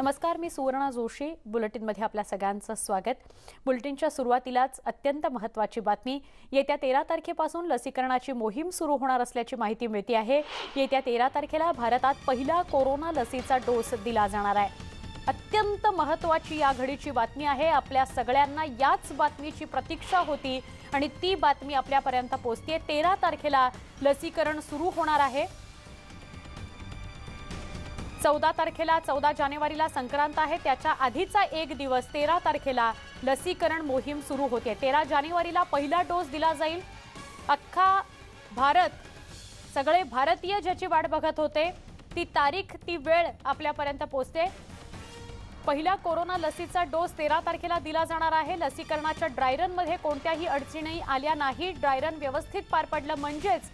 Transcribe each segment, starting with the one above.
नमस्कार मी सुवर्णा जोशी. बुलेटिनमध्ये आपल्या सगळ्यांचं स्वागत. बुलेटिनच्या सुरुवातीलाच अत्यंत महत्त्वाची बातमी. येत्या तेरा तारखेपासून लसीकरणाची मोहीम सुरू होणार असल्याची माहिती मिळते आहे. येत्या तेरा तारखेला भारतात पहिला कोरोना लसीचा डोस दिला जाणार आहे. अत्यंत महत्त्वाची या घडीची बातमी आहे. आपल्या सगळ्यांना याच बातमीची प्रतीक्षा होती आणि ती बातमी आपल्यापर्यंत पोहोचते तेरा तारखेला लसीकरण सुरू होणार आहे. चौदा तारखेला चौदा जानेवारीला संक्रांत आहे. त्याच्या आधीचा एक दिवस तेरा तारखेला लसीकरण मोहीम सुरू होते. तेरा जानेवारीला पहिला डोस दिला जाईल. अख्खा भारत सगळे भारतीय ज्याची वाट बघत होते ती तारीख ती वेळ आपल्यापर्यंत पोचते पहिला कोरोना लसीचा डोस तेरा तारखेला दिला जाणार आहे. लसीकरणाच्या ड्रायरनमध्ये कोणत्याही अडचणी आल्या नाही. ड्रायरन व्यवस्थित पार पडलं म्हणजेच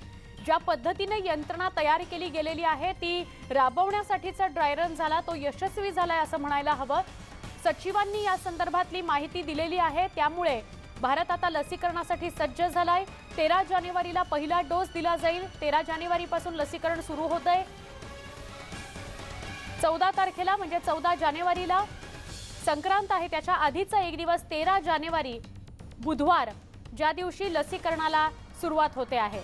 ज्या पद्धतीने यंत्रणा तयार केली गेलेली आहे ती राबवण्यासाठीचा ड्रायरन झाला तो यशस्वी झालाय असं म्हणायला हवं. सचिवांनी या संदर्भातली माहिती दिलेली आहे त्यामुळे भारत आता लसीकरणासाठी सज्ज झालाय. तेरा जानेवारीला पहिला डोस दिला जाईल. तेरा जानेवारीपासून लसीकरण सुरू होत आहे चौदा तारखेला म्हणजे चौदा जानेवारीला. संक्रांत आहे त्याच्या आधीचा एक दिवस तेरा जानेवारी बुधवार ज्या दिवशी लसीकरणाला सुरुवात होते आहे.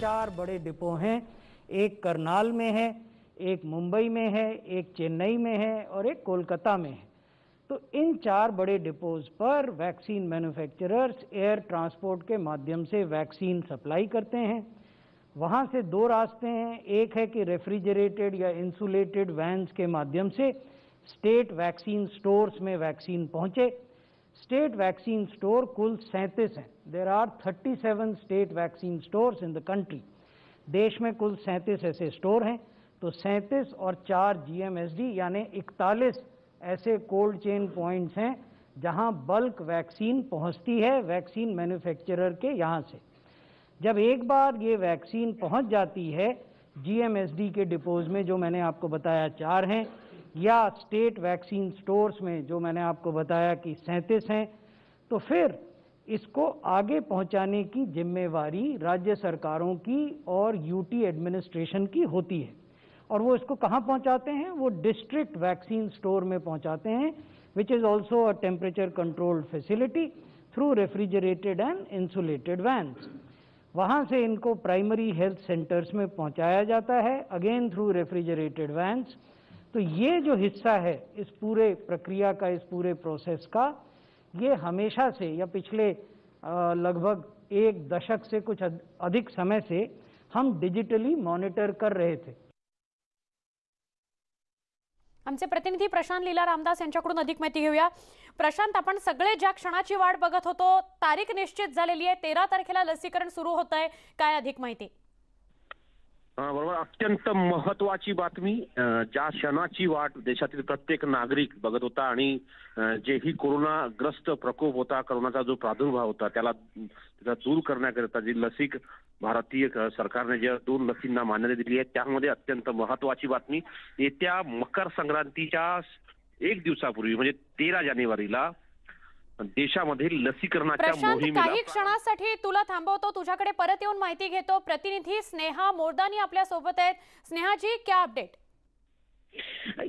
चार बड़े डिपो हैं। एक करनाल में है, एक मुंबई में है, एक चेन्नई में है और एक कोलकाता में है। तो इन चार बड़े डिपोज पर वैक्सीन मैन्युफैक्चरर्स एयर ट्रांसपोर्ट के माध्यम से वैक्सीन सप्लाई करते हैं। वहाँ से दो रास्ते हैं। एक है कि रेफ्रिजरेटेड या इंसुलेटेड वैन्स के माध्यम से स्टेट वैक्सीन स्टोर्स में वैक्सीन पहुँचे। स्टेट वैक्सीन स्टोर कुल सैंतीस हैं। There are 37 state vaccine stores in the country देश में कुल सैंतीस ऐसे स्टोर हैं। तो सैंतीस और चार जीएमएसडी यानी इकतालीस ऐसे कोल्ड चेन पॉइंट्स हैं, जहाँ बल्क वैक्सीन पहुँचती है वैक्सीन मैन्युफैक्चरर के यहाँ से। जब एक बार ये वैक्सीन पहुँच जाती है जीएमएसडी के डिपोज में, जो मैंने आपको बताया, चार हैं या स्टेट वैक्सीन स्टोर्स में जो मैंने आपको बताया कि सैंतीस हैं तो फिर इसको आगे पहुँचाने की जिम्मेवारी राज्य सरकारों की और यूटी एडमिनिस्ट्रेशन की होती है। और वो इसको कहाँ पहुंचाते हैं? वो डिस्ट्रिक्ट वैक्सीन स्टोर में पहुंचाते हैं which is also a temperature controlled facility through refrigerated and insulated vans वहाँ से इनको प्राइमरी हेल्थ सेंटर्स में पहुँचाया जाता है अगेन थ्रू रेफ्रिजरेटेड वैन्स तो ये जो हिस्सा है इस पूरे प्रक्रिया का इस पूरे प्रोसेस का ये हमेशा से या पिछले लगभग एक दशक से कुछ अधिक समय से हम डिजिटली मॉनिटर कर रहे थे। आमचे प्रतिनिधी प्रशांत लीला रामदास यांच्याकडून अधिक माहिती घेऊया. प्रशांत आपण सगळे ज्या क्षणाची वाट बघत होतो तारीख निश्चित झालेली आहे. तेरा तारखेला लसीकरण सुरू होत आहे काय अधिक माहिती? बरोबर. अत्यंत महत्वाची बातमी ज्या क्षणाची वाट देशातील प्रत्येक नागरिक बघत होता आणि जेही जे ही कोरोनाग्रस्त प्रकोप होता कोरोनाचा जो प्रादुर्भाव होता त्याला त्याचा दूर करण्याकरिता जी लसिक भारतीय सरकारने ज्या दोन लसींना मान्यता दिली आहे त्यामध्ये अत्यंत महत्वाची बातमी. येत्या मकर संक्रांतीच्या एक दिवसापूर्वी म्हणजे तेरा जानेवारीला देशामध्ये लसीकरणाच्या प्रशांत काही क्षणासाठी तुला थांबवतो तुझ्याकडे परत येऊन माहिती घेतो. प्रतिनिधी स्नेहा मोरदानी आपल्यासोबत आहेत. स्नेहाजी क्या अपडेट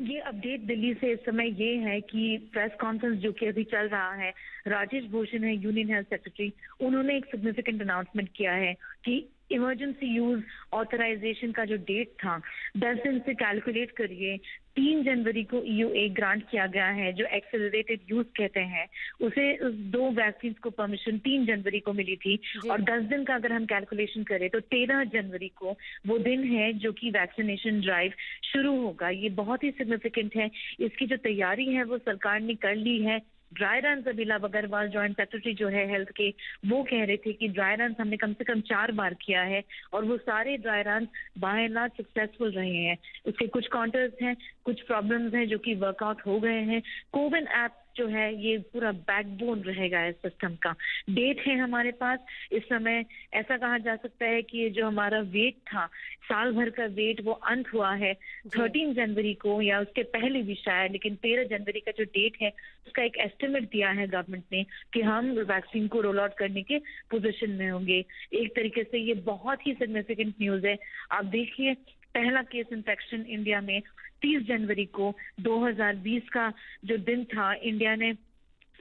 ये अपडेट दिल्ली से इस समय ये है कि प्रेस कॉन्फ्रेंस जो कि अभी चल रहा है राजेश भूषण है यूनियन हेल्थ सेक्रेटरी उन्होंने एक सिग्निफिकेंट अनाउंसमेंट किया है कि इमरजेंसी यूज़ ऑथराइजेशन का जो डेट था दस दिन से कैलकुलेट करिए तीन जनवरी को ईयूए ग्रांट किया गया है जो एक्सेलरेटेड यूज़ कहते हैं उसे उस दो वैक्सीन को परमिशन तीन जनवरी को मिली थी और दस दिन का अगर हम कैलकुलेशन करें तो तेरह जनवरी को वो दिन है जो कि वैक्सीनेशन ड्राइव शुरू होगा। ये बहुत ही सिग्निफिकेंट है। इसकी जो तैयारी है वो सरकार ने कर ली है। Dry run Abhilabh Agrawal joint secretary जो है हेल्थ के, वो कह रहे थे कि ड्राई रन हमने कम से कम चार बार किया है और वो सारे dry run by and large successful रहे हैं। उसके कुछ काउंटर्स हैं, कुछ प्रॉब्लम्स हैं जो कि वर्कआउट हो गए हैं। कोविन ऐप जो है ये पूरा बैकबोन रहेगा इस सिस्टम का। डेट है हमारे पास। इस समय ऐसा कहा जा सकता है कि ये जो हमारा वेट था साल भर का वेट वो अंत हुआ है। थर्टीन जनवरी को या उसके पहले भी शायद लेकिन तेरह जनवरी का जो डेट है उसका एक एस्टिमेट दिया है गवर्नमेंट ने कि हम वैक्सीन को रोल आउट करने के पोजीशन में होंगे। एक तरीके से ये बहुत ही सिग्निफिकेंट न्यूज़ है। आप देखिए पहला केस इन्फेक्शन इंडिया में 30 जनवरी को 2020 का जो दिन था इंडिया ने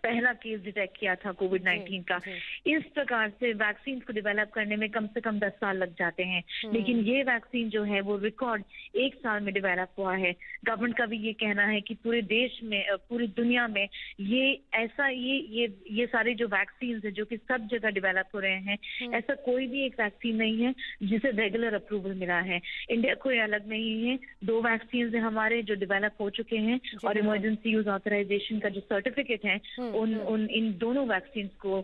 पहला केस डिटेक्ट किया था कोविड 19 का। इस प्रकार से वैक्सीन को डेवलप करने में कम से कम 10 साल लग जाते हैं। लेकिन ये वैक्सीन जो है वो रिकॉर्ड एक साल में डेवलप हुआ है। गवर्नमेंट का भी ये कहना है कि पूरे देश में पूरी दुनिया में ये ऐसा ये ये ये सारे जो वैक्सीन है जो कि सब जगह डेवलप हो रहे हैं ऐसा कोई भी एक वैक्सीन नहीं है जिसे रेगुलर अप्रूवल मिला है। इंडिया कोई अलग नहीं है। दो वैक्सीन है हमारे जो डेवलप हो चुके हैं और इमरजेंसी यूज़ ऑथराइजेशन का जो सर्टिफिकेट है उन उन इन दोनों वैक्सीन को आ,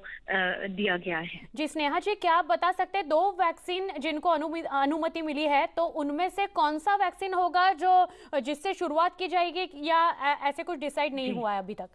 दिया गया है। जी स्नेहा जी क्या आप बता सकते हैं दो वैक्सीन जिनको अनुमि- अनुमति मिली है तो उनमें से कौन सा वैक्सीन होगा जो जिससे शुरुआत की जाएगी या ऐसे कुछ डिसाइड नहीं हुआ है अभी तक?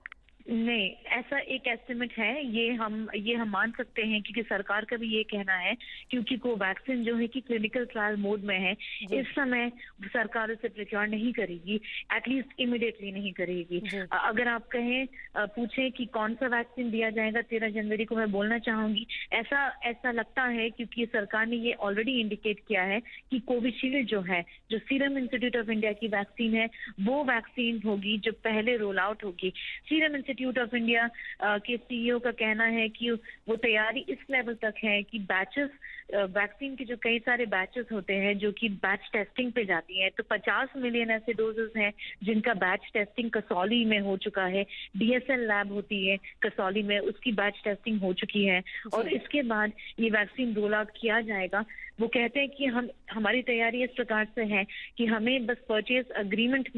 नहीं ऐसा एक एस्टिमेट है ये हम ये हम मान सकते हैं क्योंकि सरकार का भी ये कहना है क्योंकि कोवैक्सीन जो है कि क्लिनिकल ट्रायल मोड में है इस समय सरकार उसे प्रिक्योर नहीं करेगी एटलीस्ट इमिडिएटली नहीं करेगी। अगर आप कहें पूछें कि कौन सा वैक्सीन दिया जाएगा तेरह जनवरी को मैं बोलना चाहूँगी ऐसा ऐसा लगता है क्योंकि सरकार ने ये ऑलरेडी इंडिकेट किया है कि कोविशील्ड जो है जो सीरम इंस्टीट्यूट ऑफ़ इंडिया की वैक्सीन है वो वैक्सीन होगी जो पहले रोल आउट होगी। Serum Institute of India K CEO का कहना है कि वो तैयारी इस लेवल तक है कि बैचेस वैक्सीन के जो कई सारे बैचेस होते हैं जो कि बैच टेस्टिंग पे जाती हैं तो 50 मिलियन ऐसे डोजेस हैं जिनका बैच टेस्टिंग कसौली में हो चुका है। डीएसएल लैब होती है कसौली में उसकी बैच टेस्टिंग हो चुकी है। और इसके बाद ये वैक्सीन रोल आउट किया जाएगा। वो कहते हैं कि हम हमारी तैयारी इस प्रकार से है कि हमें बस परचेज अग्रीमेंट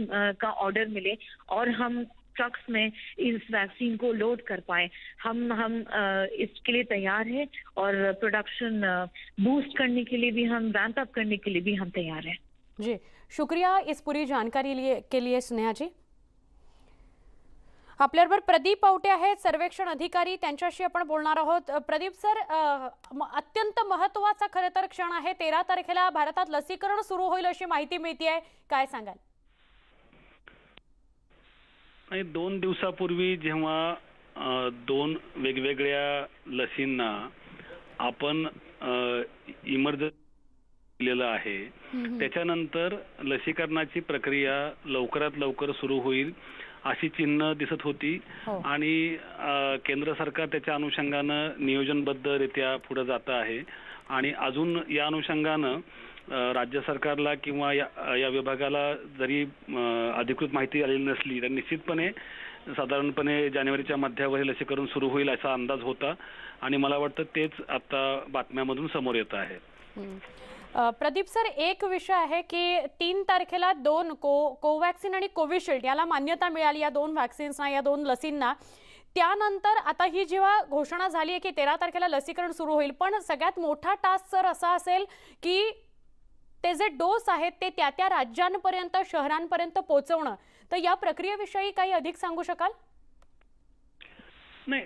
का ऑर्डर मिले और हम ट्रक्स में इस वैक्सीन को लोड कर पाए। हम हम इसके लिए तैयार हैं और प्रोडक्शन बूस्ट करने के लिए भी हम रैंप अप करने के लिए भी हम तैयार हैं। जी शुक्रिया इस पूरी जानकारी लिए के लिए स्नेहा जी। आपल्याबरोबर प्रदीप आवटे आहेत सर्वेक्षण अधिकारी त्यांच्याशी आपण बोलणार आहोत. प्रदीप सर अत्यंत महत्त्वाचा खरं तर क्षण आहे. तेरा तारखेला भारतात लसीकरण सुरू होईल अशी माहिती मिळते आहे काय सांगाल? आणि दोन दिवसापूर्वी जेव्हा दोन वेगवेगळ्या लसींना आपण इमर्जन्सी दिलेलं आहे त्याच्यानंतर लसीकरणाची प्रक्रिया लवकरात लवकर सुरू होईल अशी चिन्ह दिसत होती हो. आणि केंद्र सरकार त्याच्या अनुषंगानं नियोजनबद्धरित्या पुढे जात आहे आणि अजून या अनुषंगानं राज्य सरकारला किंवा या या विभागाला जरी अधिकृत माहिती आलेली नसली तर निश्चितपणे साधारणपणे जानेवारीच्या मध्यावर लसीकरण सुरू होईल असा अंदाज होता. आणि मला वाटतं तेच आता बातम्यामधून समोर येत आहे. प्रदीप सर एक विषय आहे की तीन तारखेला दोन को कोवॅक्सिन आणि कोविशिल्ड याला मान्यता मिळाली या दोन वॅक्सिन्सना या दोन लसींना. त्यानंतर आता ही जेव्हा घोषणा झाली आहे की तेरा तारखेला लसीकरण सुरू होईल पण सगळ्यात मोठा टास्क सर असा असेल की ते जे डोस आहेत ते त्या त्या राज्यांपर्यंत शहरांपर्यंत पोहोचवणं. तर या प्रक्रियेविषयी काही अधिक सांगू शकाल? नाही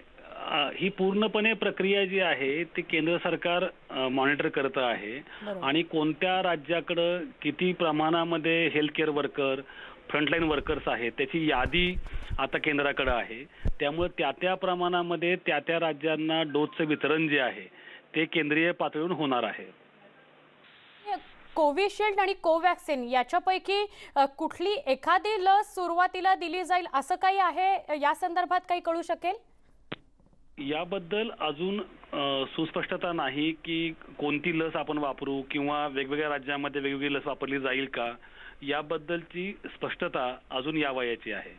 ही पूर्णपणे प्रक्रिया जी आहे ती केंद्र सरकार मॉनिटर करत आहे. आणि कोणत्या राज्याकडं किती प्रमाणामध्ये health care worker frontline workers आहेत त्याची यादी आता केंद्राकडे आहे. त्यामुळे त्या त्या प्रमाणामध्ये त्या त्या राज्यांना डोसचं वितरण जे आहे ते केंद्रीय पातळीवरून होणार आहे. कोविशिल्ड आणि कोवॅक्सिन याच्यापैकी कुठली एखादी लस सुरुवातीला दिली जाईल असं काही आहे? या संदर्भात काही कळू शकेल? याबद्दल अजून सुस्पष्टता नाही की कोणती लस आपण वापरू किंवा वेगवेगळ्या राज्यामध्ये वेगवेगळी लस वापरली जाईल का? याबद्दलची स्पष्टता अजून यावयाची आहे.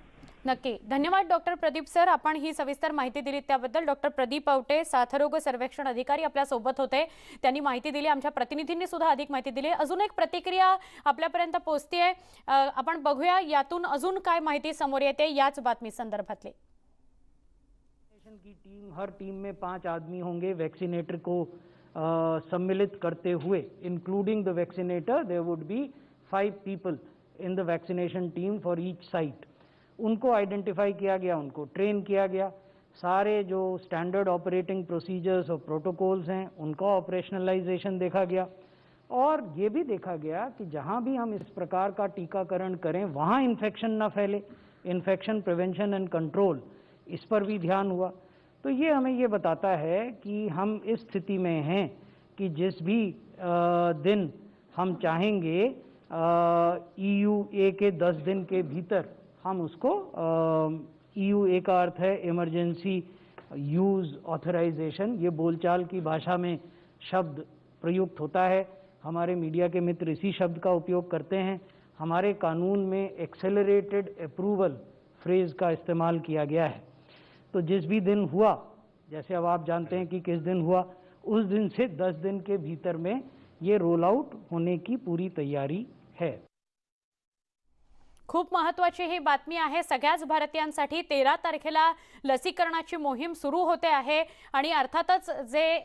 नक्की. धन्यवाद डॉक्टर प्रदीप सर. आपण ही सविस्तर माहिती दिली त्याबद्दल. डॉक्टर प्रदीप आवटे साथरोग सर्वेक्षण अधिकारी आपल्यासोबत होते. त्यांनी माहिती दिली आमच्या प्रतिनिधींनी सुद्धा अधिक माहिती दिली. अजून एक प्रतिक्रिया आपल्यापर्यंत पोहोचतीये. आपण बघूया यातून अजून काय माहिती समोर येते याच बातमी संदर्भातली. की टीम हर टीम में पांच आदमी होंगे वैक्सीनेटर को सम्मिलित करते हुए including the vaccinator there would be five people in the vaccination team for each site उनको आइडेंटिफाई किया गया, उनको ट्रेन किया गया। सारे जो स्टैंडर्ड ऑपरेटिंग प्रोसीजर्स और प्रोटोकॉल्स हैं, उनका ऑपरेशनलाइजेशन देखा गया। और ये भी देखा गया कि जहाँ भी हम इस प्रकार का टीकाकरण करें, वहाँ इन्फेक्शन ना फैले। इन्फेक्शन प्रिवेंशन एंड कंट्रोल इस पर भी ध्यान हुआ। तो ये हमें ये बताता है कि हम इस स्थिति में हैं कि जिस भी दिन हम चाहेंगे ई यू ए के दस दिन के भीतर हम उसको ई यू ए का अर्थ है इमरजेंसी यूज़ ऑथराइजेशन ये बोलचाल की भाषा में शब्द प्रयुक्त होता है। हमारे मीडिया के मित्र इसी शब्द का उपयोग करते हैं। हमारे कानून में एक्सेलरेटेड अप्रूवल फ्रेज का इस्तेमाल किया गया है। तो जिस भी दिन हुआ, जैसे अब आप जानते हैं कि किस दिन हुआ, उस दिन से दस दिन के भीतर में ये रोल आउट होने की पूरी तैयारी है। खूप महत्वाची ही बातमी आहे. सगळ्याच भारतीयांसाठी तेरा तारखेला लसीकरणाची मोहीम सुरू होते आहे आणि अर्थातच जे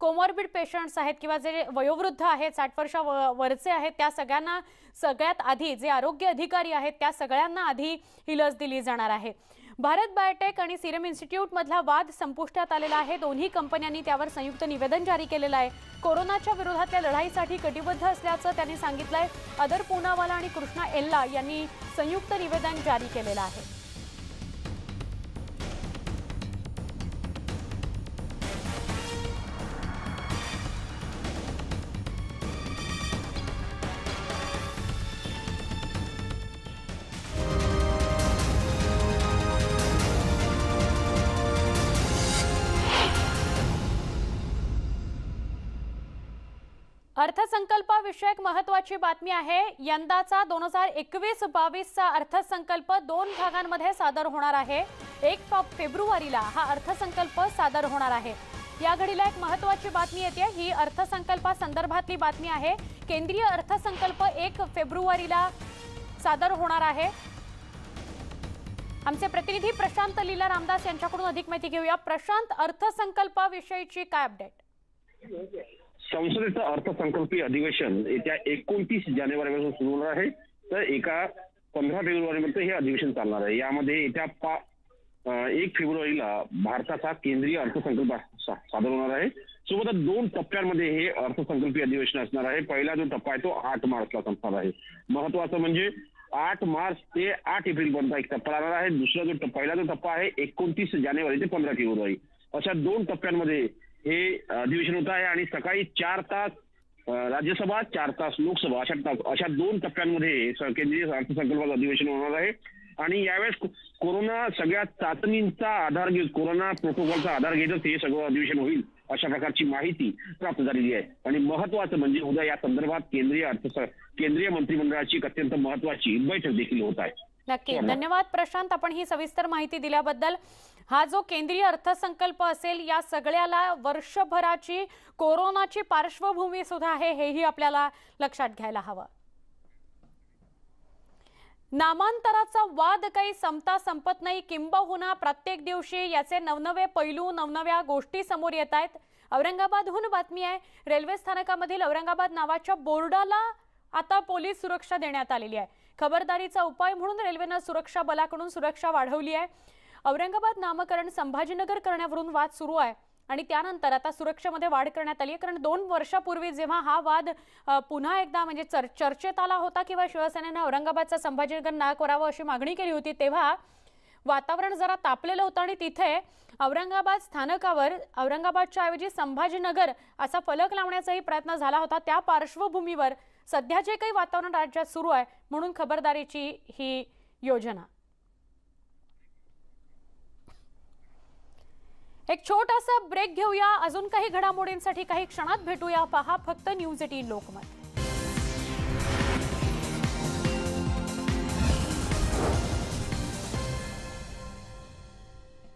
कोमॉर्बिड पेशंट्स आहेत किंवा जे वयोवृद्ध आहेत साठ वर्षा व- वरचे आहेत त्या सगळ्यांना सगळ्यात आधी जे आरोग्य अधिकारी आहेत त्या सगळ्यांना आधी ही लस दिली जाणार आहे. भारत बायोटेक आणि सिरम इन्स्टिट्यूटमधला वाद संपुष्टात आलेला आहे. दोन्ही कंपन्यांनी त्यावर संयुक्त निवेदन जारी केलेलं आहे. कोरोनाच्या विरोधातल्या लढाईसाठी कटिबद्ध असल्याचं त्यांनी सांगितलंय. अदर पूनावाला आणि कृष्णा एल्ला यांनी संयुक्त निवेदन जारी केलेलं आहे. अर्थसंकल्पाविषयक महत्वाची बातमी आहे. यंदाचा दोन हजार एकवीस बावीसचा अर्थसंकल्प दोन भागांमध्ये सादर होणार आहे. एक फेब्रुवारीला हा अर्थसंकल्प सादर होणार आहे. या घडीला एक महत्वाची बातमी येते. ही अर्थसंकल्पा संदर्भातली बातमी आहे. केंद्रीय अर्थसंकल्प एक फेब्रुवारीला सादर होणार आहे. आमचे प्रतिनिधी प्रशांत लीला रामदास यांच्याकडून अधिक माहिती घेऊया. प्रशांत अर्थसंकल्पाविषयीची काय अपडेट संसदेचं अर्थसंकल्पीय अधिवेशन येत्या एकोणतीस जानेवारीपासून सुरू होणार आहे. तर एका पंधरा फेब्रुवारीपर्यंत हे अधिवेशन चालणार आहे. यामध्ये येत्या पा एक फेब्रुवारीला भारताचा केंद्रीय अर्थसंकल्प सादर होणार आहे. सोबतच दोन टप्प्यांमध्ये हे अर्थसंकल्पीय अधिवेशन असणार आहे. पहिला जो टप्पा आहे तो आठ मार्चला संपणार आहे. महत्वाचं म्हणजे आठ मार्च ते आठ एप्रिल पर्यंत एक टप्पा राहणार आहे. दुसरा जो पहिला जो टप्पा आहे एकोणतीस जानेवारी ते पंधरा फेब्रुवारी. अशा दोन टप्प्यांमध्ये हे अधिवेशन होत आहे आणि सकाळी चार तास राज्यसभा चार तास लोकसभा अशा तास अशा दोन टप्प्यांमध्ये केंद्रीय अर्थसंकल्पाचं अधिवेशन होणार आहे. आणि यावेळेस कोरोना सगळ्या चाचणींचा आधार घेत कोरोना प्रोटोकॉलचा आधार घेतच हे सगळं अधिवेशन होईल अशा प्रकारची माहिती प्राप्त झालेली आहे. आणि महत्वाचं म्हणजे उद्या या संदर्भात केंद्रीय अर्थ केंद्रीय मंत्रिमंडळाची अत्यंत महत्वाची बैठक देखील होत आहे. नक्की. धन्यवाद प्रशांत. आपण ही सविस्तर माहिती दिल्याबद्दल. हा जो केंद्रीय अर्थसंकल्प असेल या सगळ्याला वर्षभराची कोरोनाची पार्श्वभूमी सुद्धा आहे हेही आपल्याला लक्षात घ्यायला हवं. नामांतराचा वाद काही संपता संपत नाही किंबहुना प्रत्येक दिवशी याचे नवनवे पैलू नवनव्या गोष्टी समोर येत आहेत. औरंगाबादहून बातमी आहे रेल्वे स्थानकामधील औरंगाबाद नावाच्या बोर्डाला आता पोलीस सुरक्षा देण्यात आलेली आहे. खबरदारीचा उपाय म्हणून रेल्वेनं सुरक्षा बलाकडून सुरक्षा वाढवली आहे. औरंगाबाद नामकरण संभाजीनगर करण्यावरून वाद सुरू आहे. आणि त्यानंतर आता सुरक्षेमध्ये वाढ करण्यात आली आहे. कारण दोन वर्षापूर्वी जेव्हा हा वाद पुन्हा एकदा म्हणजे चर चर्चेत आला होता किंवा शिवसेनेनं औरंगाबादचा संभाजीनगर ना करावं अशी मागणी केली होती तेव्हा वातावरण जरा तापलेलं होतं आणि तिथे औरंगाबाद स्थानकावर औरंगाबादच्या ऐवजी संभाजीनगर असा फलक लावण्याचाही प्रयत्न झाला होता. त्या पार्श्वभूमीवर सध्या जे काही वातावरण राज्यात सुरू आहे म्हणून खबरदारीची ही योजना. एक छोटासा ब्रेक घेऊया. अजून काही घडामोडींसाठी काही क्षणात भेटूया. पहा फक्त न्यूज एटीन लोकमत.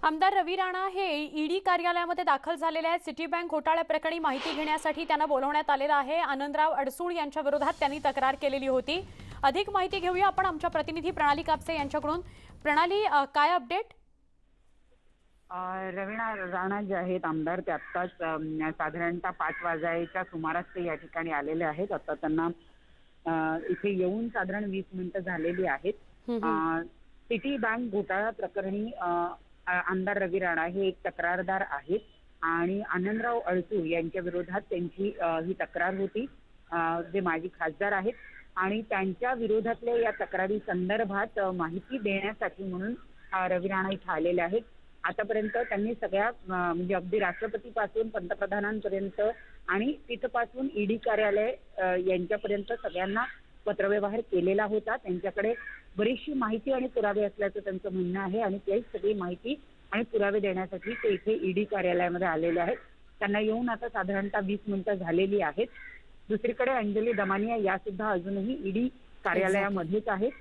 आमदार रवी राणा हे ईडी कार्यालयामध्ये दाखल झालेले आहेत. सिटी बँक घोटाळ्याप्रकरणी माहिती घेण्यासाठी त्यांना बोलवण्यात आलेलं आहे. आनंदराव अडसूळ यांच्या विरोधात त्यांनी तक्रार केलेली होती. अधिक माहिती घेऊया आपण आमच्या प्रतिनिधी प्रणाली कापसे यांच्याकडून. प्रणाली काय अपडेट? रवीणा राणा जे आहेत आमदार ते आत्ताच साधारणतः पाच वाजायच्या सुमारास ते या ठिकाणी आलेले आहेत. आता त्यांना इथे येऊन साधारण वीस मिनिटं झालेली आहेत. सिटी बँक घोटाळा प्रकरणी आमदार रवी राणा हे एक तक्रारदार आहेत आणि आनंदराव अळसू यांच्या विरोधात त्यांची ही तक्रार होती. जे माजी खासदार आहेत आणि त्यांच्या विरोधातल्या या तक्रारी संदर्भात माहिती देण्यासाठी म्हणून रवी राणा इथे आलेले आहेत. आतापर्यंत त्यांनी सगळ्या म्हणजे अगदी राष्ट्रपतीपासून पंतप्रधानांपर्यंत आणि तिथपासून ईडी कार्यालय यांच्यापर्यंत सगळ्यांना पत्रव्यवहार केलेला होता. त्यांच्याकडे बरीचशी माहिती आणि पुरावे असल्याचं त्यांचं म्हणणं आहे आणि तीच सगळी माहिती आणि पुरावे देण्यासाठी ते इथे ईडी कार्यालयामध्ये आलेले आहेत. त्यांना येऊन आता साधारणतः वीस मिनिटं झालेली आहेत. दुसरीकडे अंजली दमानिया या सुद्धा अजूनही ईडी कार्यालयामध्येच आहेत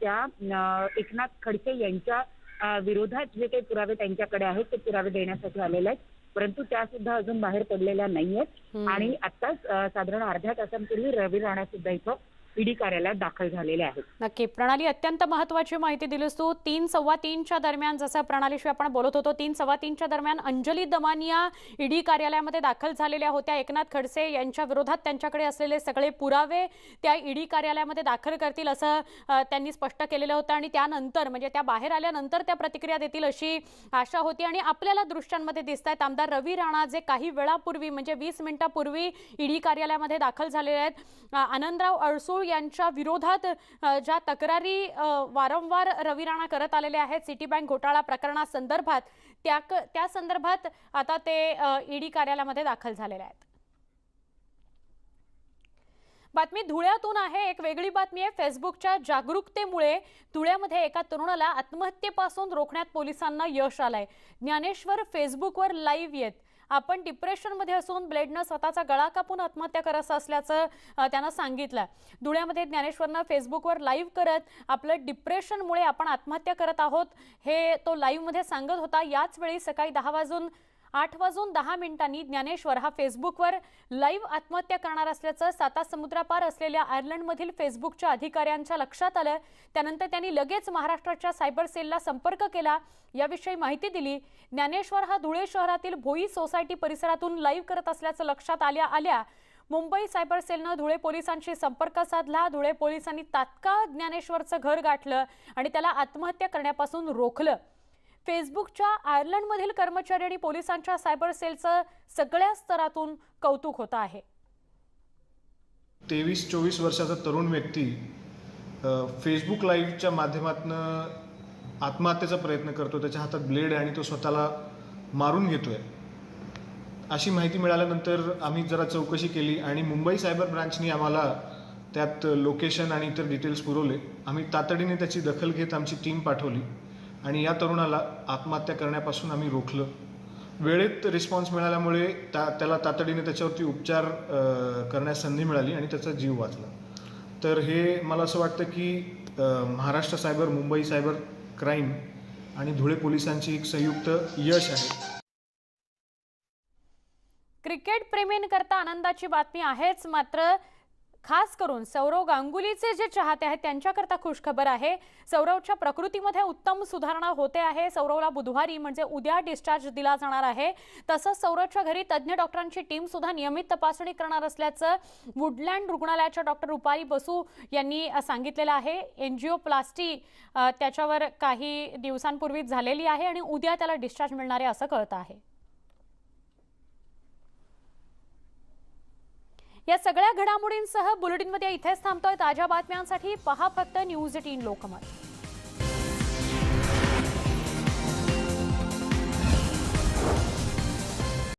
त्या एकनाथ खडसे यांच्या विरोधात जे काही पुरावे त्यांच्याकडे आहेत ते पुरावे देण्यासाठी आलेले आहेत. परंतु त्या सुद्धा अजून बाहेर पडलेल्या नाहीयेत. आणि आताच साधारण अर्ध्या तासांपूर्वी रवी राणा सुद्धा इथं ईडी कार्यालयात दाखल झालेले आहेत. नक्की. प्रणाली अत्यंत महत्वाची माहिती दिलीस तू. तीन सव्वा तीनच्या दरम्यान जसं प्रणालीशी आपण बोलत होतो तीन सव्वा तीनच्या दरम्यान अंजली दमानिया ईडी कार्यालयामध्ये दाखल झालेल्या होत्या. एकनाथ खडसे यांच्या विरोधात त्यांच्याकडे असलेले सगळे पुरावे त्या ईडी कार्यालयामध्ये दाखल करतील असं त्यांनी स्पष्ट केलेलं होतं. आणि त्यानंतर म्हणजे त्या बाहेर आल्यानंतर त्या प्रतिक्रिया देतील अशी आशा होती. आणि आपल्याला दृश्यांमध्ये दिसत आहेत आमदार रवी राणा जे काही वेळापूर्वी म्हणजे वीस मिनिटापूर्वी ईडी कार्यालयामध्ये दाखल झालेले आहेत आनंदराव अडसूळ यांच्या विरोधात ज्या तक्रारी वारंवार रवी राणा करत आलेले आहेत सिटी बँक घोटाळा प्रकरणासंदर्भात त्या त्या संदर्भात आता ते ईडी कार्यालयामध्ये दाखल झालेले आहेत. बातमी धुळ्यातून आहे एक वेगळी बातमी आहे फेसबुकच्या जागरूकतेमुळे धुळ्यामध्ये एका तरुणाला आत्महत्येपासून रोखण्यात पोलिसांना यश आलंय. ज्ञानेश्वर फेसबुकवर लाईव्ह येत. आपण डिप्रेशनमध्ये असून ब्लेडनं स्वतःचा गळा कापून आत्महत्या करत असल्याचं त्यांना सांगितलं. धुळ्यामध्ये ज्ञानेश्वरनं फेसबुकवर लाईव्ह करत आपलं डिप्रेशनमुळे आपण आत्महत्या करत आहोत हे तो लाईव्हमध्ये सांगत होता. याच वेळी सकाळी दहा वाजून आठ वाजून दहा मिनिटांनी ज्ञानेश्वर हा फेसबुकवर लाईव्ह आत्महत्या करणार असल्याचं साता समुद्रापार असलेल्या आयर्लंडमधील फेसबुकच्या अधिकाऱ्यांच्या लक्षात आलं. त्यानंतर त्यांनी लगेच महाराष्ट्राच्या सायबर सेलला संपर्क केला. याविषयी माहिती दिली. ज्ञानेश्वर हा धुळे शहरातील भोई सोसायटी परिसरातून लाईव्ह करत असल्याचं लक्षात आल्या आल्या. मुंबई सायबर सेलनं धुळे पोलिसांशी संपर्क साधला. धुळे पोलिसांनी तात्काळ ज्ञानेश्वरचं घर गाठलं आणि त्याला आत्महत्या करण्यापासून रोखलं. फेसबुकच्या आयर्लंडमधील कर्मचारी आणि पोलिसांच्या सायबर सेलचं सगळ्या स्तरातून कौतुक होतं आहे. तेवीस चोवीस वर्षाचा तरुण व्यक्ती फेसबुक लाईव्हच्या माध्यमातून आत्महत्येचा प्रयत्न करतो त्याच्या हातात ब्लेड आहे आणि तो स्वतःला मारून घेतोय. अशी माहिती मिळाल्यानंतर आम्ही जरा चौकशी केली आणि मुंबई सायबर ब्रांचनी आम्हाला त्यात लोकेशन आणि इतर डिटेल्स पुरवले. आम्ही तातडीने त्याची दखल घेत आमची टीम पाठवली. आणि या तरुणाला आत्महत्या करण्यापासून आम्ही रोखलं. वेळेत रिस्पॉन्स मिळाल्यामुळे त्या त्याला तातडीने त्याच्यावरती उपचार करण्यास संधी मिळाली आणि त्याचा जीव वाचला. तर हे मला असं वाटतं की Maharashtra cyber Mumbai cyber crime आणि धुळे पोलिसांची एक संयुक्त यश आहे. क्रिकेट प्रेमींकरता आनंदाची बातमी आहेच मात्र खास करून सौरव गांगुलीचे जे चाहते आहेत त्यांच्याकरता खुशखबर आहे. सौरवच्या प्रकृतीमध्ये उत्तम सुधारणा होते आहे. सौरवला बुधवारी म्हणजे उद्या डिस्चार्ज दिला जाणार आहे. तसंच सौरवच्या घरी तज्ज्ञ डॉक्टरांची टीम सुद्धा नियमित तपासणी करणार असल्याचं वुडलँड रुग्णालयाच्या डॉक्टर रुपाली बसू यांनी सांगितलेलं आहे. एनजिओप्लास्टी प्लास्टी त्याच्यावर काही दिवसांपूर्वीच झालेली आहे आणि उद्या त्याला डिस्चार्ज मिळणार आहे असं कळतं आहे. या सगळ्या घडामोडींसह बुलेटिनमध्ये इथेच थांबतोय ताज्या बातम्यांसाठी पहा फक्त न्यूज एटीन लोकमत.